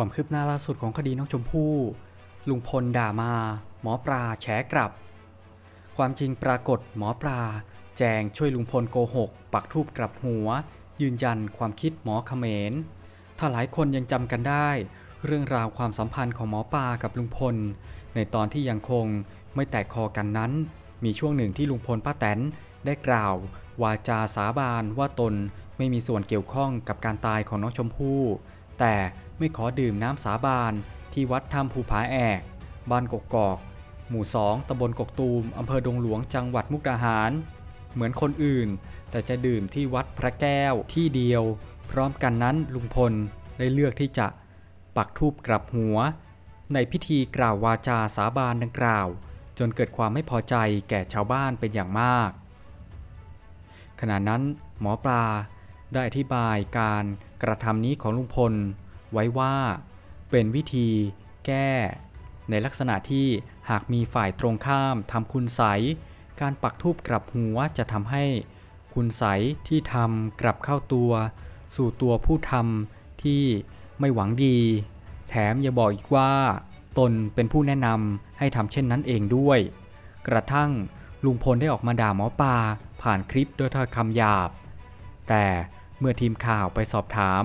ความคืบหน้าล่าสุดของคดีน้องชมพู่ ลุงพลด่ามา หมอปลาแฉกลับ ความจริงปรากฏหมอปลา แจงช่วยลุงพลโกหก ปักทูบกลับหัว ยืนยันความคิดหมอเขมร ถ้าหลายคนยังจำกันได้ เรื่องราวความสัมพันธ์ของหมอปลากับลุงพล ในตอนที่ยังคงไม่แตกคอกันนั้น มีช่วงหนึ่งที่ลุงพลป้าแตนได้กล่าว วาจาสาบานว่าตนไม่มีส่วนเกี่ยวข้องกับการตายของน้องชมพู่ แต่ไม่ขอดื่มน้ำสาบานที่วัดถ้ำภูผาแอก บ้านกกอก หมู่2ตำบลกกตูมอำเภอดงหลวงจังหวัดมุกดาหาร เหมือนคนอื่น แต่จะดื่มที่วัดพระแก้วที่เดียว พร้อมกันนั้นลุงพลได้เลือกที่จะปักทูบกลับหัว ในพิธีกล่าววาจาสาบานดังกล่าว จนเกิดความไม่พอใจแก่ชาวบ้านเป็นอย่างมาก ขณะนั้นหมอปลา ได้อธิบายการกระทำนี้ของลุงพล ไว้ว่า เป็นวิธีแก้ ในลักษณะที่หากมีฝ่ายตรงข้ามทำคุณใสการปักทูบกลับหัวจะทำให้คุณใสที่ทำกลับเข้าตัว สู่ตัวผู้ทำที่ไม่หวังดี แถมยังบอกอีกว่า ตนเป็นผู้แนะนำให้ทำเช่นนั้นเองด้วย กระทั่งลุงพลได้ออกมาด่าหมอปลาผ่านคลิปด้วยถ้อยคำหยาบ แต่ เมื่อทีมข่าวไปสอบถาม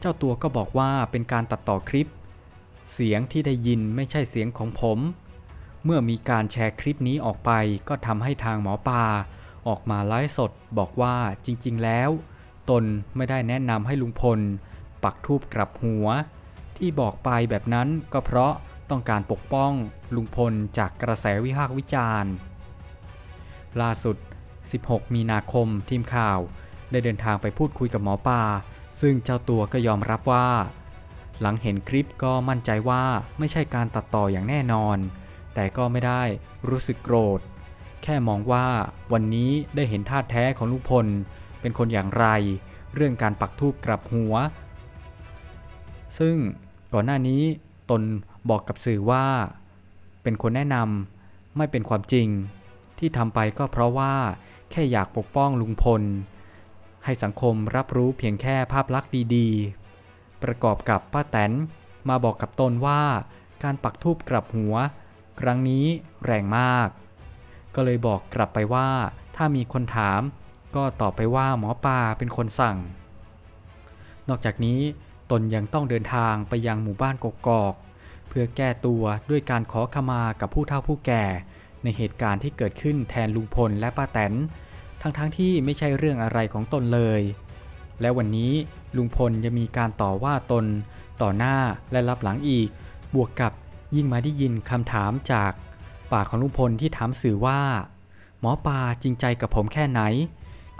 เจ้าตัวก็บอกว่าเป็นการตัดต่อคลิป เสียงที่ได้ยินไม่ใช่เสียงของผม เมื่อมีการแชร์คลิปนี้ออกไปก็ทำให้ทางหมอปลาออกมาไลฟ์สดบอกว่าจริง ๆ แล้ว ตนไม่ได้แนะนำให้ลุงพล ปักทูบกลับหัว ที่บอกไปแบบนั้นก็เพราะต้องการปกป้องลุงพลจากกระแสวิพากษ์วิจารณ์ ล่าสุด 16 มีนาคมทีมข่าว ได้เดินทางไปพูดคุยกับหมอปลาซึ่งเจ้าตัวก็ยอมรับว่า หลังเห็นคลิปก็มั่นใจว่าไม่ใช่การตัดต่ออย่างแน่นอน แต่ก็ไม่ได้รู้สึกโกรธ แค่มองว่าวันนี้ได้เห็นท่าแท้ของลุงพล เป็นคนอย่างไร เรื่องการปักทูบกลับหัว ซึ่งก่อนหน้านี้ตนบอกกับสื่อว่า เป็นคนแนะนำไม่เป็นความจริง ที่ทำไปก็เพราะว่าแค่อยากปกป้องลุงพล ให้สังคมรับรู้เพียงแค่ภาพลักษณ์ดีๆ ประกอบกับป้าแตนมาบอกกับตนว่า การปักทูบกลับหัว ครั้งนี้แรงมาก ก็เลยบอกกลับไปว่า ถ้ามีคนถาม ก็ตอบไปว่าหมอปลาเป็นคนสั่ง นอกจากนี้ตนยังต้องเดินทางไปยังหมู่บ้านกกอก เพื่อแก้ตัวด้วยการขอขมากับผู้เฒ่าผู้แก่ ในเหตุการณ์ที่เกิดขึ้นแทนลุงพลและป้าแตน ทั้งๆทที่ไม่ใช่เรื่องอะไรของตนเลย และวันนี้ลุงพลยังมีการต่อว่าตน ต่อหน้าและรับหลังอีก บวกกับยิ่งมาได้ยินคำถามจากปากของลุงพลที่ถามสื่อว่า หมอปลาจริงใจกับผมแค่ไหน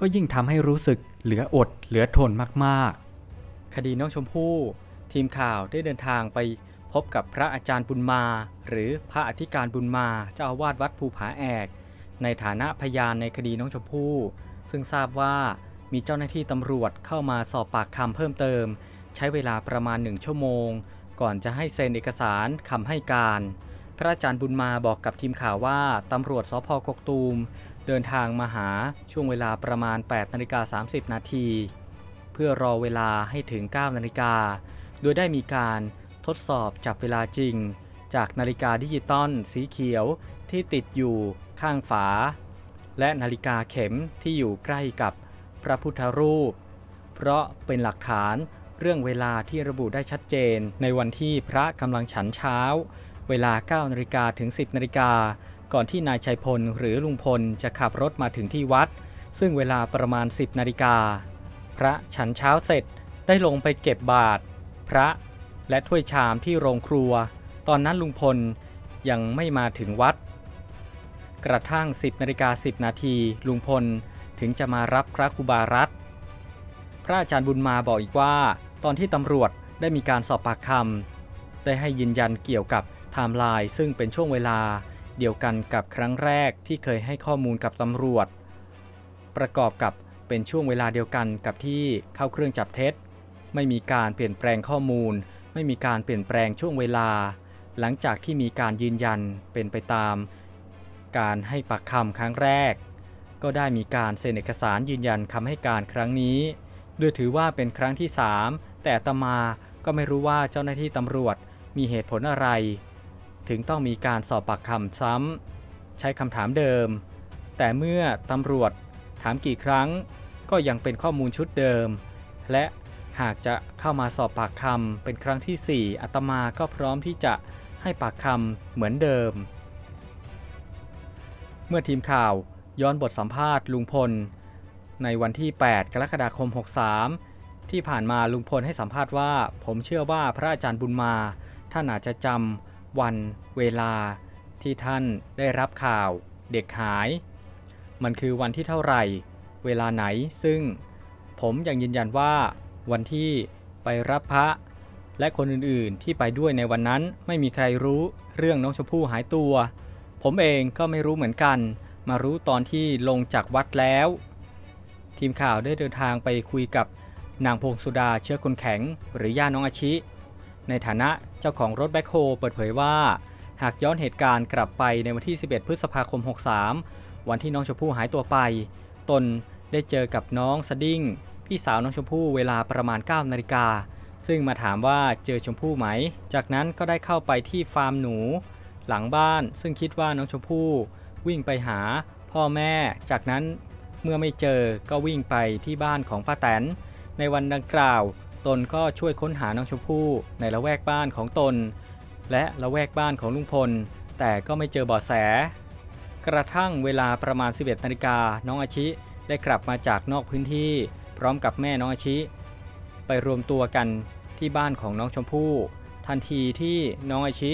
ก็ยิ่งทำให้รู้สึกเหลืออดเหลือทนมากๆ คดีน้องชมพู่ ทีมข่าวได้เดินทางไปพบกับพระอาจารย์บุญมา หรือพระอธิการบุญมาเจ้าอาวาสวัดภูผาแอก ในฐานะพยานในคดีน้องชมพู่ซึ่งทราบว่ามีเจ้าหน้าที่ตำรวจเข้ามาสอบปากคำเพิ่มเติม ใช้เวลาประมาณหนึ่งชั่วโมง ก่อนจะให้เซ็นเอกสารคำให้การ พระอาจารย์บุญมาบอกกับทีมข่าวว่าตำรวจสพกกตูม เดินทางมาหาช่วงเวลาประมาณ8นาฬิกา30 นาที เพื่อรอเวลาให้ถึง 9 นาฬิกา โดยได้มีการทดสอบจับเวลาจริง จากนาฬิกาดิจิตอลสีเขียวที่ติดอยู่ ข้างฝา และนาฬิกาเข็มที่อยู่ใกล้กับพระพุทธรูป เพราะเป็นหลักฐานเรื่องเวลาที่ระบุได้ชัดเจน ในวันที่พระกำลังฉันเช้า เวลา9นาฬิกาถึง 10นาฬิกาก่อนที่นายชัยพลหรือลุงพลจะขับรถมาถึงที่วัด ซึ่งเวลาประมาณ 10นาฬิกาพระฉันเช้าเสร็จได้ลงไปเก็บบาตรพระและถ้วยชามที่โรงครัว ตอนนั้นลุงพลยังไม่มาถึงวัด กระทั่ง 10นาฬิกา10 นาทีลุงพลถึงจะมารับพระครูบารัตพระอาจารย์บุญมาบอกอีกว่า ตอนที่ตำรวจได้มีการสอบปากคำได้ให้ยืนยันเกี่ยวกับไทม์ไลน์ซึ่งเป็นช่วงเวลาเดียวกันกับครั้งแรกที่เคยให้ข้อมูลกับตำรวจ ประกอบกับเป็นช่วงเวลาเดียวกันกับที่เข้าเครื่องจับเท็จ ไม่มีการเปลี่ยนแปลงข้อมูล ไม่มีการเปลี่ยนแปลงช่วงเวลา หลังจากที่มีการยืนยันเป็นไปตาม การให้ปากคำครั้งแรก ก็ได้มีการเซ็นเอกสารยืนยันคำให้การครั้งนี้โดยถือว่าเป็นครั้งที่ 3 แต่ตมาก็ไม่รู้ว่าเจ้าหน้าที่ตำรวจมีเหตุผลอะไร ถึงต้องมีการสอบปากคำซ้ำใช้คำถามเดิม แต่เมื่อตำรวจถามกี่ครั้ง ก็ยังเป็นข้อมูลชุดเดิม และหากจะเข้ามาสอบปากคำเป็นครั้งที่ 4อาตมาก็พร้อมที่จะให้ปากคำเหมือนเดิม เมื่อทีมข่าวย้อนบทสัมภาษณ์ลุงพล ในวันที่ 8 กรกฎาคม 63 ที่ผ่านมาลุงพลให้สัมภาษณ์ว่า ผมเชื่อว่าพระอาจารย์บุญมา ท่านอาจจะจำวันเวลาที่ท่านได้รับข่าวเด็กหาย มันคือวันที่เท่าไหร่ เวลาไหนซึ่งผมยังยืนยันว่าวันที่ไปรับพระและคนอื่นๆที่ไปด้วยในวันนั้นไม่มีใครรู้เรื่องน้องชมพู่หายตัว ผมเองก็ไม่รู้เหมือนกัน มารู้ตอนที่ลงจากวัดแล้ว ทีมข่าวได้เดินทางไปคุยกับนางพงสุดาเชื้อคนแข็ง หรือย่าน้องอาชิ ในฐานะเจ้าของรถแบ็คโฮเปิดเผยว่า หากย้อนเหตุการณ์กลับไปในวันที่ 11 พฤษภาคม 63 วันที่น้องชมพู่หายตัวไป ตนได้เจอกับน้องสดิ้ง พี่สาวน้องชมพู่เวลาประมาณ 9 นาฬิกาซึ่งมาถามว่าเจอชมพู่ไหม จากนั้นก็ได้เข้าไปที่ฟาร์มหนู หลังบ้านซึ่งคิดว่าน้องชมพู่วิ่งไปหาพ่อแม่ จากนั้นเมื่อไม่เจอก็วิ่งไปที่บ้านของป้าแตน ในวันดังกล่าว ตนก็ช่วยค้นหาน้องชมพู่ในละแวกบ้านของตน และละแวกบ้านของลุงพล แต่ก็ไม่เจอเบาะแส กระทั่งเวลาประมาณ 11นาฬิกาน้องอาชิได้กลับมาจากนอกพื้นที่ พร้อมกับแม่น้องอาชิ ไปรวมตัวกันที่บ้านของน้องชมพู่ ทันทีที่น้องอาชิ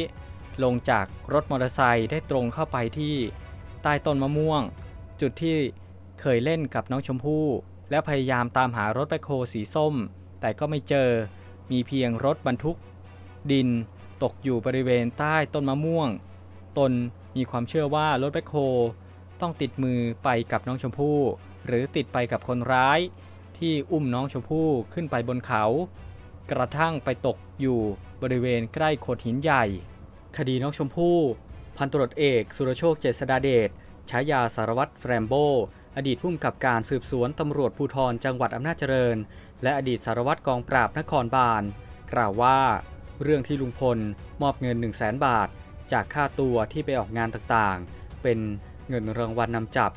ลงจากรถมอเตอร์ไซค์ได้ตรงเข้าไปที่ใต้ต้นมะม่วง จุดที่เคยเล่นกับน้องชมพู่ และพยายามตามหารถแบคโฮสีส้ม แต่ก็ไม่เจอมีเพียงรถบรรทุก ดินตกอยู่บริเวณใต้ต้นมะม่วง ตนมีความเชื่อว่ารถแบคโฮต้องติดมือไปกับน้องชมพู่ หรือติดไปกับคนร้าย ที่อุ้มน้องชมพู่ขึ้นไปบนเขา กระทั่งไปตกอยู่บริเวณใกล้โขดหินใหญ่ คดีน้องชมพู่ พันตรวจเอก สุรโชคเจษดาเดชฉายาสารวัตรแฟรมโบ อดีตผู้กำกับการสืบสวนตำรวจภูธรจังหวัดอำนาจเจริญ และอดีตสารวัตรกองปราบนครบาล กล่าวว่า เรื่องที่ลุงพลมอบเงิน 1 0 0 0 0แบาท จากค่าตัวที่ไปออกงานต่างๆ เป็นเงินรางวัลนนำจับ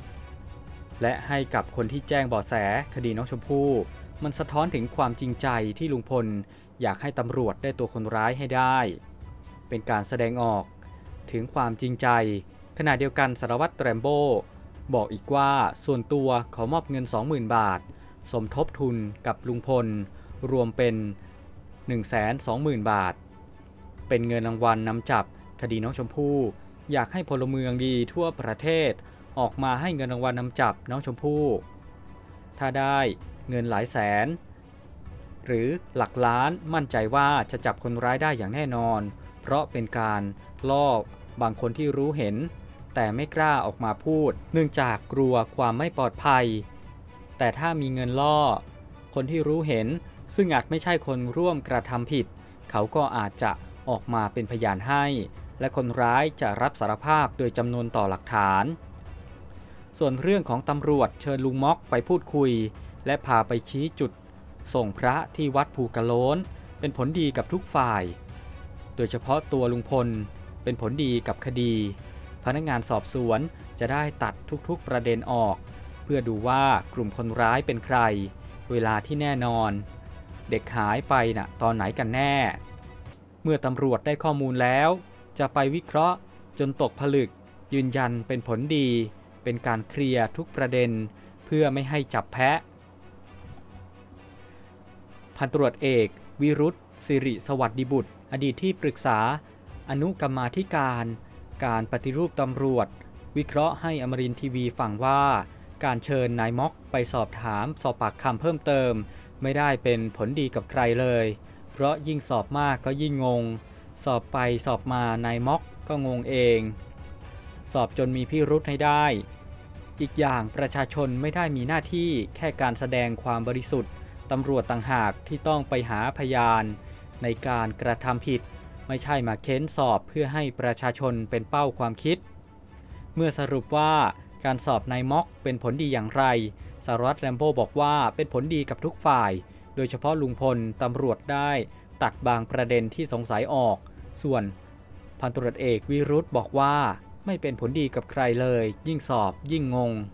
และให้กับคนที่แจ้งเบาะแสคดีน้องชมพู่มันสะท้อนถึงความจริงใจที่ลุงพล อยากให้ตำรวจได้ตัวคนร้ายให้ได้ เป็นการแสดงออกถึงความจริงใจ ขณะเดียวกันสารวัตรแรมโบ้บอกอีกว่าส่วนตัวขอมอบเงิน 20,000 บาท สมทบทุนกับลุงพล รวมเป็น 120,000 บาท เป็นเงินรางวัลนำจับคดีน้องชมพู่อยากให้พลเมืองดีทั่วประเทศออกมาให้เงินรางวัลนำจับน้องชมพู่ ถ้าได้เงินหลายแสน หรือหลักล้านมั่นใจว่าจะจับคนร้ายได้อย่างแน่นอน เพราะเป็นการล่อบางคนที่รู้เห็น แต่ไม่กล้าออกมาพูด เนื่องจากกลัวความไม่ปลอดภัย แต่ถ้ามีเงินล่อ คนที่รู้เห็นซึ่งอาจไม่ใช่คนร่วมกระทำผิด เขาก็อาจจะออกมาเป็นพยานให้ และคนร้ายจะรับสารภาพโดยจำนวนต่อหลักฐาน ส่วนเรื่องของตำรวจเชิญลุงม็อกไปพูดคุย และพาไปชี้จุด ส่งพระที่วัดภูกระโล้นเป็นผลดีกับทุกฝ่าย โดยเฉพาะตัวลุงพล เป็นผลดีกับคดี พนักงานสอบสวนจะได้ตัดทุกๆประเด็นออก เพื่อดูว่ากลุ่มคนร้ายเป็นใคร เวลาที่แน่นอน เด็กหายไปน่ะตอนไหนกันแน่ เมื่อตำรวจได้ข้อมูลแล้ว จะไปวิเคราะห์ จนตกผลึก ยืนยันเป็นผลดี เป็นการเคลียร์ทุกประเด็น เพื่อไม่ให้จับแพะพันตรวจเอก วิรุธสิริสวัสดิบุตร อดีตที่ปรึกษา อนุกรรมาธิการ การปฏิรูปตำรวจ วิเคราะห์ให้อมรินทีวีฟังว่า การเชิญนายม็อกไปสอบถามสอบปากคำเพิ่มเติม ไม่ได้เป็นผลดีกับใครเลย เพราะยิ่งสอบมากก็ยิ่งงง สอบไปสอบมานายม็อกก็งงเอง สอบจนมีพิรุธให้ได้ อีกอย่างประชาชนไม่ได้มีหน้าที่แค่การแสดงความบริสุทธิ์ตำรวจต่างหากที่ต้องไปหาพยาน ในการกระทำผิด ไม่ใช่มาเค้นสอบเพื่อให้ประชาชนเป็นเป้าความคิด เมื่อสรุปว่าการสอบนายม็อกเป็นผลดีอย่างไรสารวัตรแรมโบ้บอกว่าเป็นผลดีกับทุกฝ่าย โดยเฉพาะลุงพลตำรวจได้ตัดบางประเด็นที่สงสัยออก ส่วนพันตรวจเอกวิรุธบอกว่าไม่เป็นผลดีกับใครเลย ยิ่งสอบยิ่งงง